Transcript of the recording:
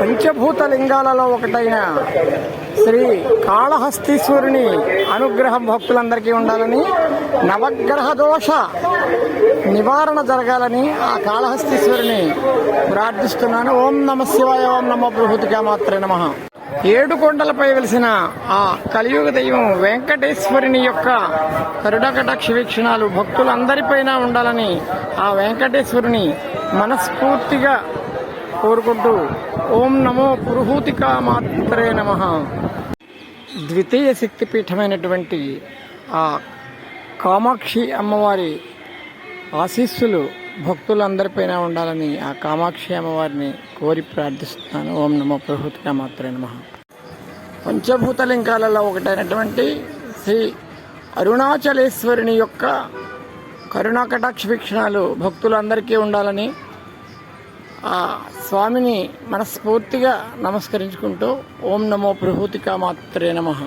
పంచభూత లింగాలలో ఒకటైన శ్రీ కాళహస్తీశ్వరుని అనుగ్రహం భక్తులందరికీ ఉండాలని నవగ్రహ దోష నివారణ జరగాలని ఆ కాళహస్తీశ్వరుని ప్రార్థిస్తున్నాను. ఓం నమ శివాయ ఓం నమ బృహతిగా మాత్రే నమ. ఏడు కొండలపై వెలిసిన ఆ కలియుగ దైవం వెంకటేశ్వరుని యొక్క కరుణకటాక్ష వీక్షణాలు భక్తులందరిపైన ఉండాలని ఆ వెంకటేశ్వరుని మనస్ఫూర్తిగా కోరుకుంటూ ఓం నమో పురుహూతికా మాత్రే నమ. ద్వితీయ శక్తిపీఠమైనటువంటి ఆ కామాక్షి అమ్మవారి ఆశీస్సులు భక్తులందరిపైన ఉండాలని ఆ కామాక్షి అమ్మవారిని కోరి ప్రార్థిస్తున్నాను. ఓం నమో ప్రభుతిగా మాత్రే నమ. పంచభూతలింకాలలో ఒకటైనటువంటి శ్రీ అరుణాచలేశ్వరుని యొక్క కరుణా కటాక్ష వీక్షణాలు భక్తులందరికీ ఉండాలని ఆ స్వామిని మనస్ఫూర్తిగా నమస్కరించుకుంటూ ఓం నమో ప్రభుతికా మాత్రే నమః.